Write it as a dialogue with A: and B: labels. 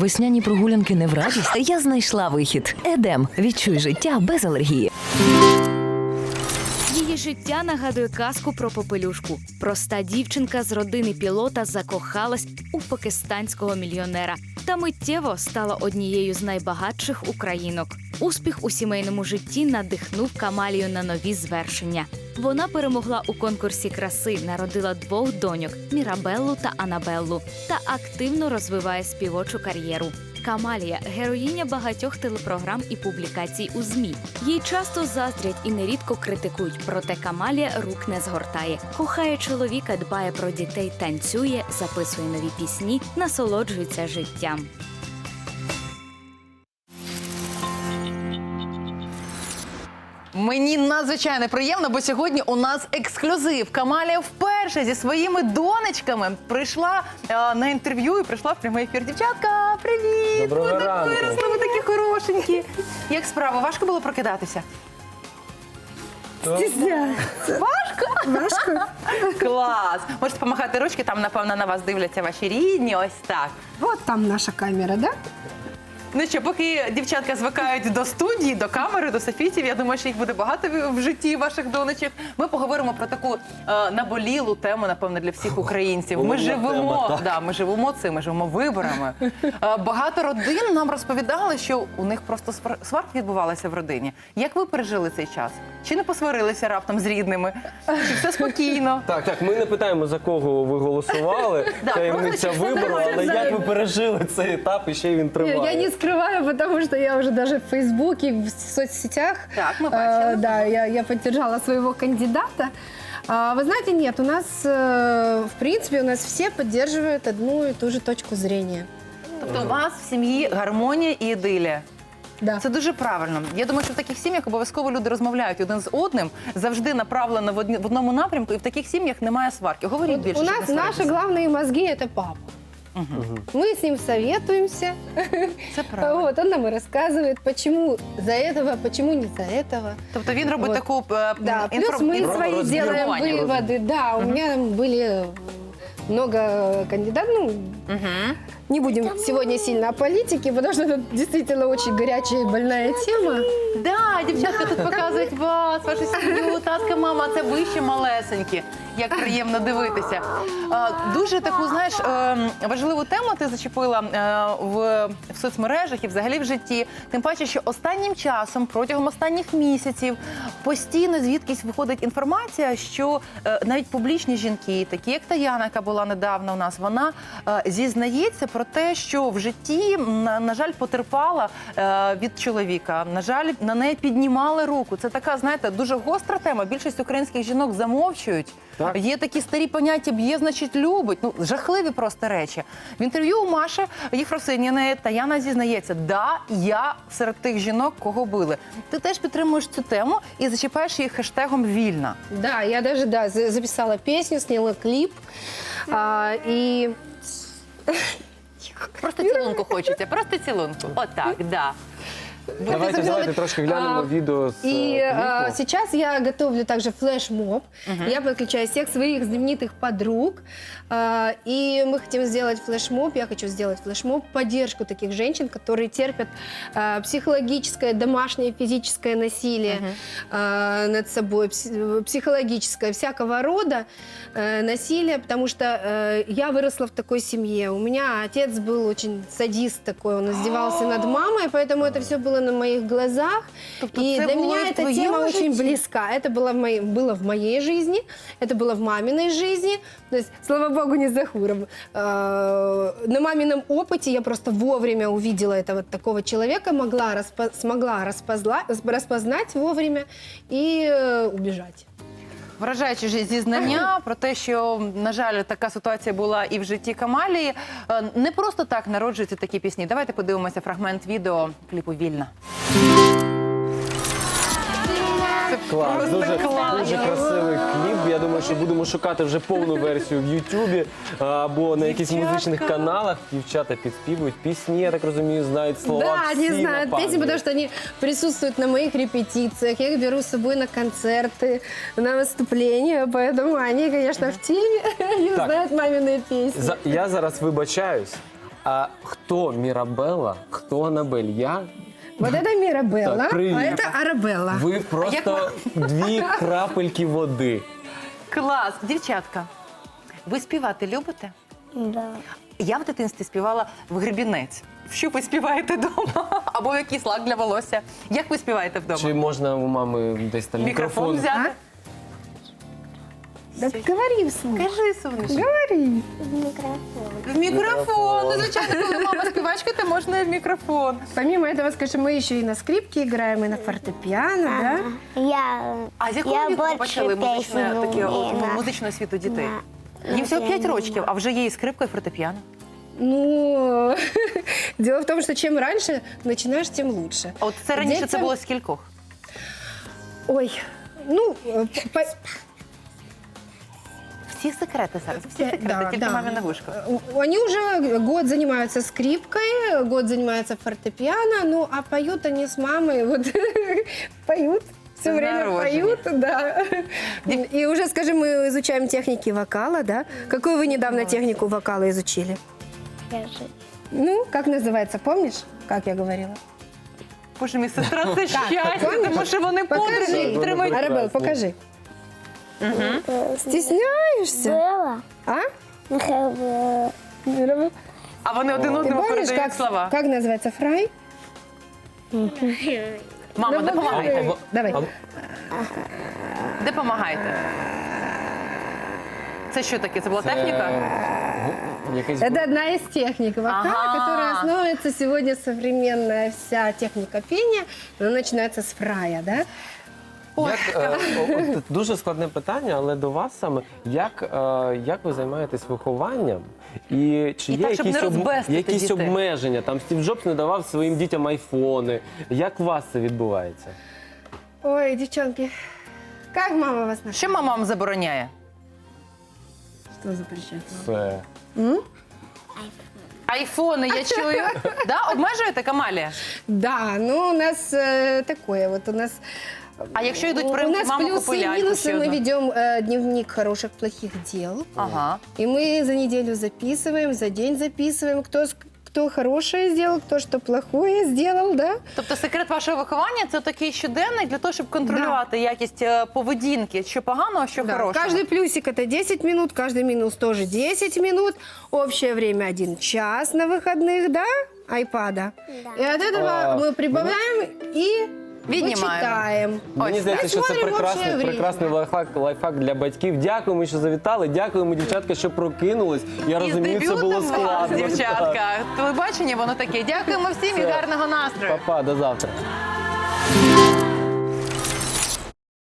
A: Весняні прогулянки не в радість. Я знайшла вихід. Едем. Відчуй життя без алергії.
B: Її життя нагадує казку про попелюшку. Проста дівчинка з родини пілота закохалась у пакистанського мільйонера та миттєво стала однією з найбагатших українок. Успіх у сімейному житті надихнув Камалію на нові звершення. Вона перемогла у конкурсі краси, народила двох доньок Мірабеллу та Анабеллу та активно розвиває співочу кар'єру. Камалія героїня багатьох телепрограм і публікацій у ЗМІ. Їй часто заздрять і нерідко критикують, проте Камалія рук не згортає. Кохає чоловіка, дбає про дітей, танцює, записує нові пісні, насолоджується життям.
C: Мені надзвичайно приємно, бо сьогодні у нас ексклюзив. Камалія вперше зі своїми донечками прийшла е, на інтерв'ю і прийшла в прямий ефір. Дівчатка, привіт!
D: Доброго
C: ви так
D: ранку.
C: виросли, ви такі хорошенькі. Як справа? Важко було прокидатися?
E: Важко.
C: Клас! Можете помахати ручки, там, напевно, на вас дивляться ваші рідні. Ось так.
E: Вот там наша камера, да?
C: Ну що, поки дівчатка звикають до студії, до камери, до софітів, я думаю, що їх буде багато в- в житті ваших донечок. Ми поговоримо про таку е, наболілу тему, напевно, для всіх українців. Ми
D: Головна
C: живемо,
D: тема, так.
C: да, ми живемо цим, ми живемо виборами. Е, багато родин нам розповідали, що у них просто свар- сварки відбувалися в родині. Як ви пережили цей час? Чи не посварилися раптом з рідними? Чи все спокійно?
D: Так, так, ми не питаємо, за кого ви голосували,
C: Да,
D: таємниця
C: просто, чи все
D: вибору,
C: нормально
D: але як ви пережили цей етап і ще й він триває?
E: Я не скрываю, потому что я уже даже в Фейсбуке, в соцсетях.
C: Так, мы
E: э,
C: бачили.
E: да, я, я поддержала своего кандидата. А, вы знаете, нет, у нас, э, в принципе, у нас все поддерживают одну и ту же точку зрения.
C: Тобто у вас в сім'ї гармонія і ідилія.
E: Да.
C: Це дуже правильно. Я думаю, що в таких сім'ях обов'язково люди розмовляють один з одним, завжди направлено в, одні, в одному напрямку, і в таких сім'ях немає сварки. Говоріть
E: Вот
C: більше.
E: у
C: щоб
E: нас
C: не
E: наши
C: сваритися.
E: главные мозги это папа. Мы с ним советуемся.
C: Це правильно.
E: Вот, он нам и рассказывает, почему за этого, почему не за этого.
C: Тобто він робить
E: Вот.
C: таку е,
E: Да,
C: інфор-
E: плюс мы
C: інфор-
E: свои
D: Разбирание.
E: делаем
C: информирование.
E: выводы. Да, у меня были много кандидатов. Ну,
C: Мгм.
E: не будем сегодня сильно о политике, потому что это действительно очень горячая и больная тема.
C: Да, дівчатка тут показують вас, вашу сім'ю, татка, мама, це ви ще малесенькі. Як приємно дивитися. А, Дуже таку, знаєш, ем, важливу тему ти зачепила е, в, в соцмережах і взагалі в житті. Тим паче, що останнім часом, протягом останніх місяців, постійно звідкись виходить інформація, що е, навіть публічні жінки, такі як Таяна, яка була недавно у нас, вона е, зізнається про те, що в житті, на, на жаль, потерпала е, від чоловіка. На жаль, на неї піднімали руку. Це така, знаєте, дуже гостра тема. Більшість українських жінок замовчують.
D: Так.
C: Є такі старі поняття б'є, значить, любить. Ну, жахливі просто речі. В інтерв'ю у Маші Єфросиніної Таяна зізнається, да, я серед тих жінок, кого били. Ти теж підтримуєш цю тему і зачіпаєш її хештегом вільна.
E: Да, я даже да, записала песню, сняла клип. А, и
C: Просто цілунку хочеться, просто цілунку. Отак, да.
D: Давайте,
E: забыла-
D: давайте трошки глянемо
E: А,
D: відео з
E: И а,
D: кліпу.
E: сейчас я готовлю также флешмоб. Я подключаю всех своих знаменитых подруг. А, и мы хотим сделать флешмоб. Я хочу сделать флешмоб поддержку таких женщин, которые терпят а, психологическое, домашнее, физическое насилие а, над собой, пси- психологическое, всякого рода э, насилие, потому что э, я выросла в такой семье. У меня отец был очень садист такой, он издевался над мамой, поэтому это все было на моих глазах.
C: Тобто
E: И
C: це
E: для
C: було
E: меня
C: і в
E: эта
C: твоєму
E: тема очень
C: житті?
E: близка. Это было в, моей, было в моей жизни, это было в маминой жизни. То есть, слава богу, не за хуром. Э, На мамином опыте я просто вовремя увидела этого такого человека, могла распо- смогла распозла- распознать вовремя и э, убежать.
C: Вражаючи ж зізнання про те, що на жаль, така ситуація була і в житті Камалії. Е, Не просто так народжуються такі пісні. Давайте подивимося фрагмент відео кліпу Вільна. Це
D: Клас,
C: просто
D: дуже,
C: клас.
D: дуже красивий кліп. Я думаю, що будемо шукати вже повну версію в Ютубі а, або на якихось
C: Дівчатка.
D: музичних каналах. Дівчата підспівують пісні, я так розумію, знають слова.
E: да,
D: всі
E: они знают
D: на
E: песни,
D: пам'ять.
E: потому что они присутствуют на моих репетициях. Я их беру с собой на концерты, на выступления, поэтому они, конечно, в теме. Они
D: Так.
E: знают маминые песни.
D: За- я зараз вибачаюсь. А А хто Мірабелла, хто Анабель? Я
E: Вот это Мирабелла,
D: Так, привет.
E: а это Арабелла.
D: ви просто дві крапельки води.
C: Клас, дівчатка. Ви співати любите?
F: Да.
C: Я в дитинстві співала в гребінець. Що ви співаєте вдома? Або в якийсь лак для волосся. Як ви співаєте вдома?
D: Чи можна у мами десь там
C: Мікрофон
D: мікрофон?
C: взяти?
E: Да говори вслух.
C: Кажи, сонечко.
E: Говори.
F: Микрофон.
C: В мікрофон. Ну, звичайно, коли мама співачка, то можна і в мікрофон.
E: Помимо этого, скажем, мы еще и на скрипке играем, и на фортепиано, да?
F: Я,
C: А з якого
F: я
C: віку ви
F: больше
C: почали музичне,
F: песен
C: таке, от,
F: умею.
C: ну,
F: на-
C: музичну освіту дітей?
F: на
C: Їм всього 5
F: піаніно.
C: років, а вже є і скрипка, і фортепіано.
E: Ну, дело в том, что чем раньше начинаешь, тем лучше.
C: А от це раніше це
E: Дітям-
C: було з кількох?
E: Ой, ну, э, по-
C: Всі секрети зараз, всі
E: Э,
C: секрети,
E: да,
C: тільки
E: да.
C: мамі на вушках.
E: Э, Они уже год занимаются скрипкой, год занимаются фортепиано, ну а поют они с мамой, вот поют. Все
C: С
E: время
C: народжения.
E: поют, да. И уже, скажем, мы изучаем техники вокала, да? Какую вы недавно технику вокала изучили?
F: Скажи.
E: Ну, как называется, помнишь, как я говорила?
C: Боже мій, сестра, це щастя,
E: помниш?
C: тому що вони подруги
E: Покажи.
C: підтримують.
E: Арабел, покажи. Стесняешься?
F: Было?
E: А?
F: Было.
E: Арабел,
C: А вони один
E: Ты
C: одному
E: помнишь,
C: передають
E: как,
C: слова.
E: как называется фрай?
C: Мама,
E: Ну,
C: допомагайте.
E: покажи. Давай.
C: Допомагайте. Це що таке? Це була
D: Це
C: техніка?
D: гу- якийсь
E: Это одна из техник вокала,
C: Ага.
E: которая основывается сегодня современная вся техника пения. Она начинается с фрая, да?
D: Як, е, о- от дуже складне питання, але до вас саме як, е, як ви займаєтесь вихованням? І чи
C: І
D: є
C: так, щоб
D: якісь,
C: не розбестити
D: якісь
C: дітей.
D: обмеження? Там Стів Джобс не давав своїм дітям айфони. Як у вас це відбувається?
E: Ой, девчонки, как мама вас нашла?
C: Що мама вам забороняє?
E: Что запрещает?
D: Це
C: Айфони, я чую. Да? Обмежуєте Камалія?
E: Да, ну у нас э, такое вот у нас.
C: А якщо йдуть
E: у
C: про
E: нас
C: маму
E: плюсы и
C: популярку
E: минусы.
C: ще
E: Мы
C: одну?
E: ведем э, дневник хороших, плохих дел.
C: Ага.
E: И мы за неделю записываем, за день записываем, кто, с- кто хорошее сделал, кто что плохое сделал, да?
C: Тобто секрет вашого виховання це такий щоденник для того, щоб контролювати якість е, поведінки, що поганого, що
E: Да,
C: хорошого.
E: Каждый плюсик это 10 минут, каждый минус тоже 10 минут. Общее время 1 час на выходных, да? Айпада.
F: Да.
E: И от этого
D: А,
E: мы прибавляем и
C: Віднімаємо.
D: Мені
C: Ось,
D: здається, що це прекрасний,
E: время.
D: прекрасний лайфхак, лайфхак для батьків. Дякуємо, що завітали. Дякуємо, дівчатка, що прокинулись. Я
C: І з
D: розумію, це було
C: складно. вас,
D: складно.
C: дівчатка. Телебачення, воно таке. Дякуємо всім і гарного настрою.
D: Па-па, до завтра.